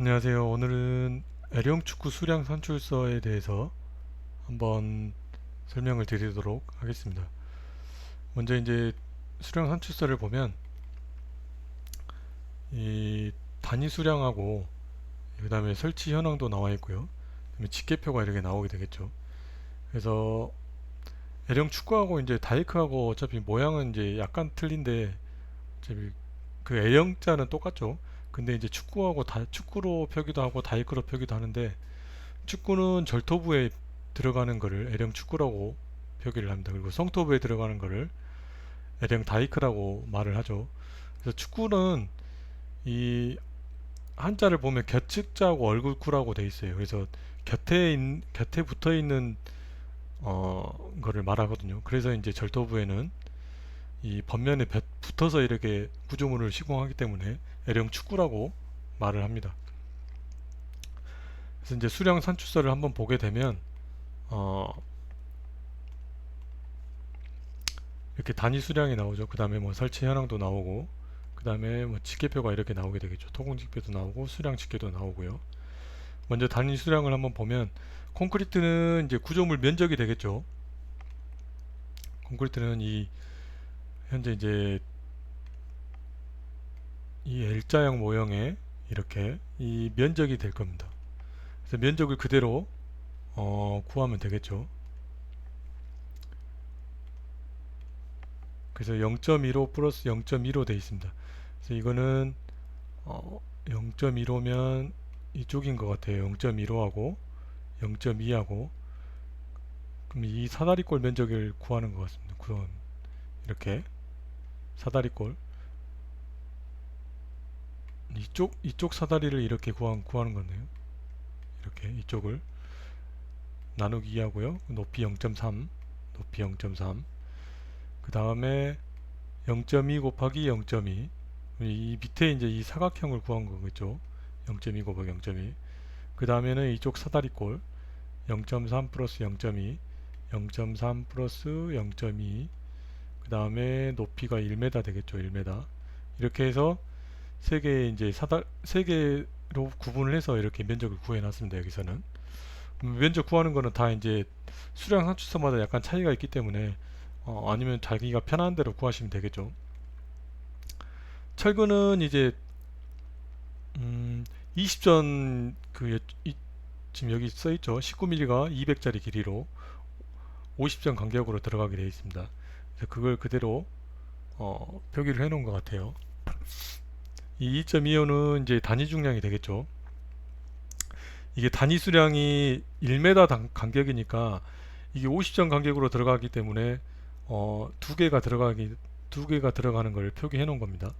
안녕하세요. 오늘은 L형 축구 수량 산출서에 대해서 한번 설명을 드리도록 하겠습니다. 먼저 이제 수량 산출서를 보면 이 단위 수량하고 그 다음에 설치 현황도 나와 있고요. 그다음에 직계표가 이렇게 나오게 되겠죠. 그래서 L형 축구하고 이제 다이크하고 어차피 모양은 이제 약간 틀린데 어차피 그 L형자는 똑같죠. 근데 이제 축구하고 다 축구로 표기도 하고 다이크로 표기도 하는데 축구는 절토부에 들어가는 거를 L형 축구라고 표기를 합니다. 그리고 성토부에 들어가는 거를 L형 다이크라고 말을 하죠. 그래서 축구는 이 한자를 보면 곁측자하고 얼굴구라고 돼 있어요. 그래서 곁에 있, 곁에 붙어 있는 어 거를 말하거든요. 그래서 이제 절토부에는 이 번면에 볕- 붙어서 이렇게 구조물을 시공하기 때문에 L형 축구라고 말을 합니다. 그래서 이제 수량 산출서를 한번 보게 되면 어 이렇게 단위 수량이 나오죠. 그 다음에 뭐 설치 현황도 나오고 그 다음에 뭐 직계표가 이렇게 나오게 되겠죠. 토공 직계도 나오고 수량 직계도 나오고요. 먼저 단위 수량을 한번 보면 콘크리트는 이제 구조물 면적이 되겠죠. 콘크리트는 이 현재 이제 이 L자형 모형의 이렇게 이 면적이 될 겁니다. 그래서 면적을 그대로 어, 구하면 되겠죠. 그래서 0.15 플러스 0.15돼 있습니다. 그래서 이거는 어, 0.15면 이쪽인 것 같아요. 0.15하고 0.2하고 그럼 이 사다리꼴 면적을 구하는 것 같습니다. 구원 이렇게 사다리꼴 이쪽 이쪽 사다리를 이렇게 구한, 구하는 거네요. 이렇게 이쪽을 나누기 2하고요. 높이 0.3 높이 0.3그 다음에 0.2 곱하기 0.2 이 밑에 이제 이 사각형을 구한 거겠죠. 0.2 곱하기 0.2. 그 다음에는 이쪽 사다리꼴 0.3 플러스 0.2, 0.3 플러스 0.2. 그 다음에 높이가 1m 되겠죠. 1m. 이렇게 해서 세 개의 이제 사다 세 개로 구분을 해서 이렇게 면적을 구해 놨습니다. 여기서는 음, 면적 구하는 거는 다 이제 수량 산출서마다 약간 차이가 있기 때문에 어, 아니면 자기가 편한 대로 구하시면 되겠죠. 철근은 이제 음, 20전 그 여- 이- 지금 여기 써 있죠. 19mm가 200짜리 길이로 50전 간격으로 들어가게 되어 있습니다. 그래서 그걸 그대로 어, 표기를 해 놓은 것 같아요. 이 2.25는 이제 단위 중량이 되겠죠. 이게 단위 수량이 1m 단- 간격이니까 이게 50전 간격으로 들어가기 때문에 어, 두 개가 들어가기 두 개가 들어가는 걸 표기해 놓은 겁니다.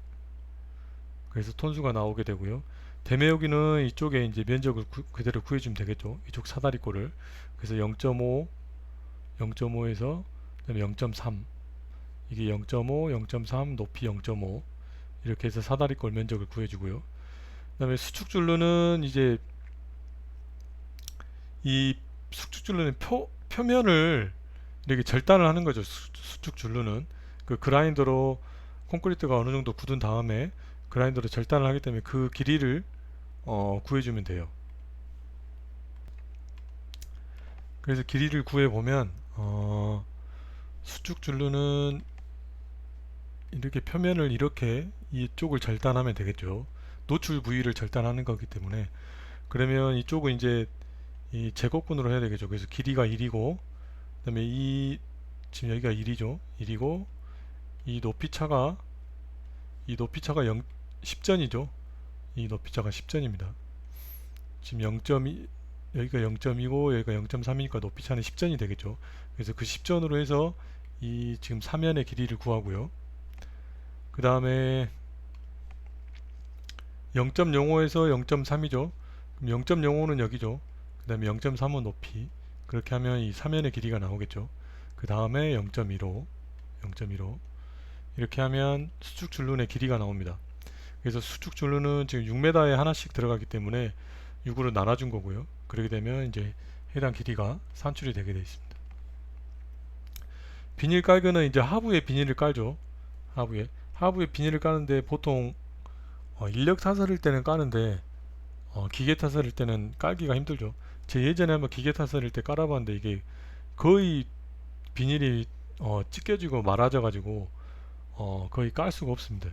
그래서 톤수가 나오게 되고요. 대매우기는 이쪽에 이제 면적을 구- 그대로 구해주면 되겠죠. 이쪽 사다리꼴을 그래서 0.5, 0.5에서 그다음에 0.3 이게 0.5, 0.3 높이 0.5 이렇게 해서 사다리 꼴 면적을 구해주고요. 그 다음에 수축줄로는 이제 이 수축줄로는 표 표면을 이렇게 절단을 하는 거죠. 수, 수축줄로는 그 그라인더로 콘크리트가 어느 정도 굳은 다음에 그라인더로 절단을 하기 때문에 그 길이를 어, 구해주면 돼요. 그래서 길이를 구해 보면 어, 수축줄로는 이렇게 표면을 이렇게 이쪽을 절단하면 되겠죠. 노출 부위를 절단하는 거기 때문에 그러면 이쪽은 이제 이 제곱근으로 해야 되겠죠. 그래서 길이가 1이고 그다음에 이 지금 여기가 1이죠. 1이고 이 높이 차가 이 높이 차가 0 10전이죠. 이 높이 차가 10전입니다. 지금 0.2 여기가 0.2고 여기가 0.3이니까 높이 차는 10전이 되겠죠. 그래서 그 10전으로 해서 이 지금 사면의 길이를 구하고요. 그 다음에 0.05에서 0.3이죠. 그럼 0.05는 여기죠. 그 다음에 0.35 높이 그렇게 하면 이 사면의 길이가 나오겠죠. 그 다음에 0.15 0.15 이렇게 하면 수축 줄눈의 길이가 나옵니다. 그래서 수축 줄눈은 지금 6m에 하나씩 들어가기 때문에 6으로 나눠준 거고요. 그렇게 되면 이제 해당 길이가 산출이 되게 되어 있습니다. 비닐 깔거는 이제 하부에 비닐을 깔죠. 하부에 하부에 비닐을 까는데 보통 어, 인력 사설일 때는 까는데 어, 기계 타설일 때는 깔기가 힘들죠. 제 예전에 한번 기계 타설일 때 깔아봤는데 이게 거의 비닐이 어, 찢겨지고 말아져 가지고 어, 거의 깔 수가 없습니다.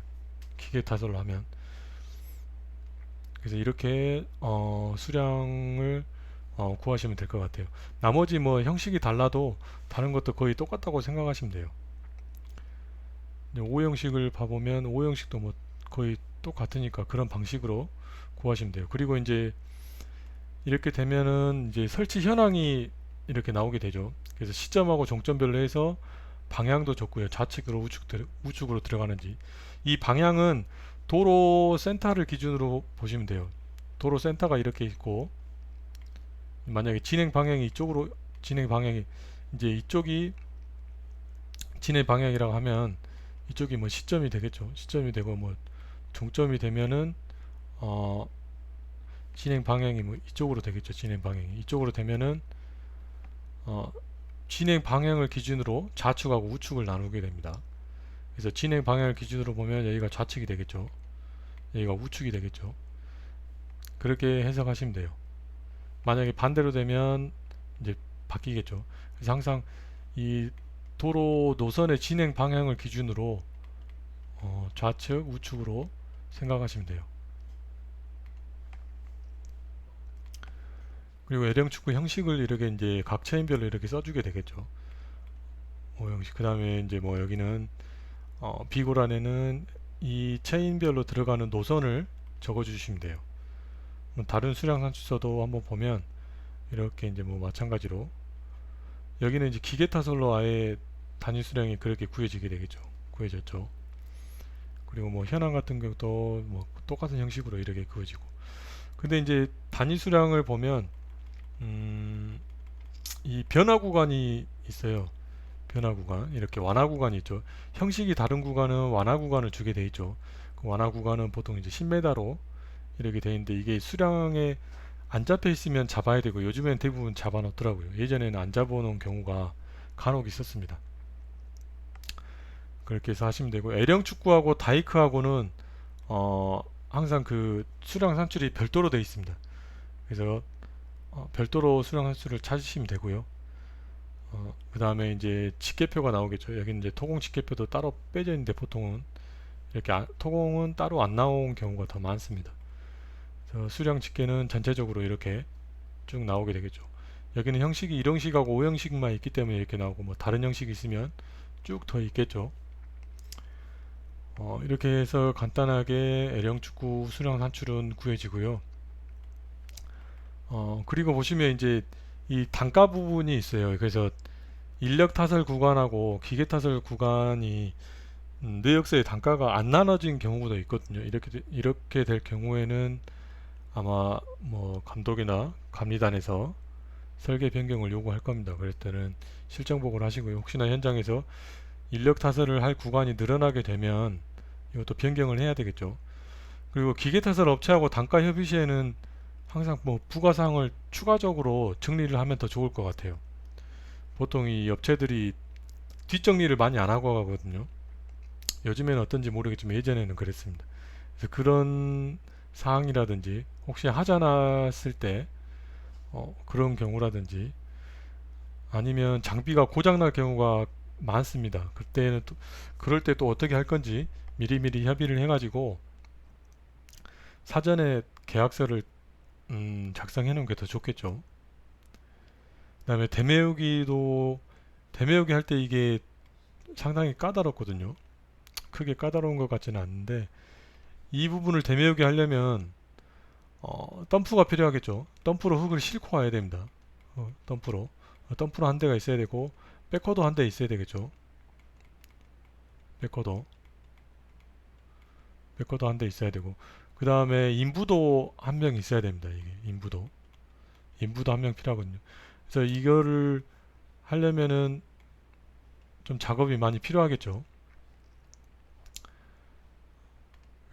기계 타설로 하면 그래서 이렇게 어, 수량을 어, 구하시면 될 것 같아요. 나머지 뭐 형식이 달라도 다른 것도 거의 똑같다고 생각하시면 돼요. O 형식을 봐보면 O 형식도 뭐 거의 똑같으니까 그런 방식으로 구하시면 돼요. 그리고 이제 이렇게 되면은 이제 설치 현황이 이렇게 나오게 되죠. 그래서 시점하고 종점별로 해서 방향도 좋고요. 좌측으로 우측, 들- 우측으로 들어가는지 이 방향은 도로 센터를 기준으로 보시면 돼요. 도로 센터가 이렇게 있고 만약에 진행 방향이 이쪽으로 진행 방향이 이제 이쪽이 진행 방향이라고 하면 이쪽이 뭐 시점이 되겠죠. 시점이 되고 뭐 종점이 되면은 어 진행 방향이 뭐 이쪽으로 되겠죠. 진행 방향이 이쪽으로 되면은 어 진행 방향을 기준으로 좌측하고 우측을 나누게 됩니다. 그래서 진행 방향을 기준으로 보면 여기가 좌측이 되겠죠. 여기가 우측이 되겠죠. 그렇게 해석하시면 돼요. 만약에 반대로 되면 이제 바뀌겠죠. 그래서 항상 이 도로 노선의 진행 방향을 기준으로 어, 좌측, 우측으로 생각하시면 돼요. 그리고 L형 축구 형식을 이렇게 이제 각 체인별로 이렇게 써주게 되겠죠. O 형식. 그 다음에 이제 뭐 여기는 어, 비고란에는 이 체인별로 들어가는 노선을 적어주시면 돼요. 뭐 다른 수량 산출서도 한번 보면 이렇게 이제 뭐 마찬가지로 여기는 이제 기계 타설로 아예 단위 수량이 그렇게 구해지게 되겠죠. 구해졌죠. 그리고 뭐 현황 같은 경우도 뭐 똑같은 형식으로 이렇게 구해지고. 근데 이제 단위 수량을 보면 음, 이 변화 구간이 있어요. 변화 구간 이렇게 완화 구간이 있죠. 형식이 다른 구간은 완화 구간을 주게 돼 있죠. 그 완화 구간은 보통 이제 10m로 이렇게 돼 있는데 이게 수량에 안 잡혀 있으면 잡아야 되고 요즘엔 대부분 잡아 놓더라고요. 예전에는 안 잡아 놓은 경우가 간혹 있었습니다. 그렇게 해서 하시면 되고 L형 축구하고 다이크하고는 어, 항상 그 수량 산출이 별도로 되어 있습니다. 그래서 어, 별도로 수량 산출을 찾으시면 되고요. 어, 그 다음에 이제 직계표가 나오겠죠. 여기 이제 토공 직계표도 따로 빼져 있는데 보통은 이렇게 아- 토공은 따로 안 나온 경우가 더 많습니다. 그래서 수량 집계는 전체적으로 이렇게 쭉 나오게 되겠죠. 여기는 형식이 1형식하고 5형식만 있기 때문에 이렇게 나오고 뭐 다른 형식이 있으면 쭉 더 있겠죠. 어, 이렇게 해서 간단하게 L형 축구 수량 산출은 구해지고요. 어, 그리고 보시면 이제 이 단가 부분이 있어요. 그래서 인력 타설 구간하고 기계 타설 구간이 음, 내역서의 단가가 안 나눠진 경우도 있거든요. 이렇게 되- 이렇게 될 경우에는 아마 뭐 감독이나 감리단에서 설계 변경을 요구할 겁니다. 그럴 때는 실정 보고를 하시고요. 혹시나 현장에서 인력 타설을 할 구간이 늘어나게 되면 이것도 변경을 해야 되겠죠. 그리고 기계 타설 업체하고 단가 협의 시에는 항상 뭐 부가사항을 추가적으로 정리를 하면 더 좋을 것 같아요. 보통 이 업체들이 뒷정리를 많이 안 하고 가거든요. 요즘에는 어떤지 모르겠지만 예전에는 그랬습니다. 그래서 그런 사항이라든지 혹시 하자 났을 때 어, 그런 경우라든지 아니면 장비가 고장날 경우가 많습니다. 그때는 또 그럴 때 또 어떻게 할 건지 미리미리 협의를 해가지고 사전에 계약서를 음, 작성해 놓은 게 더 좋겠죠. 그 다음에 대매우기도 대매우기 할 때 이게 상당히 까다롭거든요. 크게 까다로운 것 같지는 않는데 이 부분을 대매우기 하려면 어, 덤프가 필요하겠죠. 덤프로 흙을 싣고 와야 됩니다. 어, 덤프로 어, 덤프로 한 대가 있어야 되고 백호도 한 대 있어야 되겠죠. 백호도 백호도 한 대 있어야 되고 그 다음에 인부도 한 명 있어야 됩니다. 이게 인부도 인부도 한 명 필요하거든요. 그래서 이거를 하려면은 좀 작업이 많이 필요하겠죠.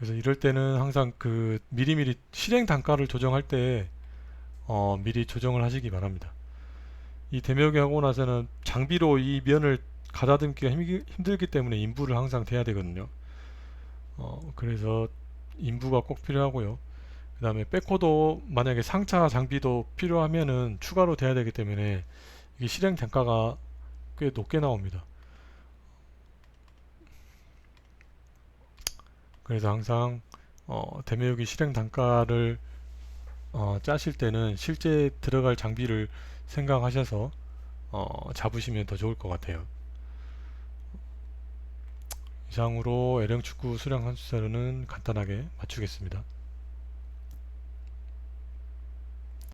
그래서 이럴 때는 항상 그 미리미리 실행 단가를 조정할 때 어, 미리 조정을 하시기 바랍니다. 이 대묘기 하고 나서는 장비로 이 면을 가다듬기가 힘, 힘들기 때문에 인부를 항상 대야 되거든요. 어, 그래서 인부가 꼭 필요하고요. 그그 다음에 백호도 만약에 상차 장비도 필요하면은 추가로 돼야 되기 때문에 이게 실행 단가가 꽤 높게 나옵니다. 그래서 항상 어, 대매유기 실행 단가를 어, 짜실 때는 실제 들어갈 장비를 생각하셔서 어, 잡으시면 더 좋을 것 같아요. 이상으로 L형 축구 수량 함수자료는 간단하게 마치겠습니다.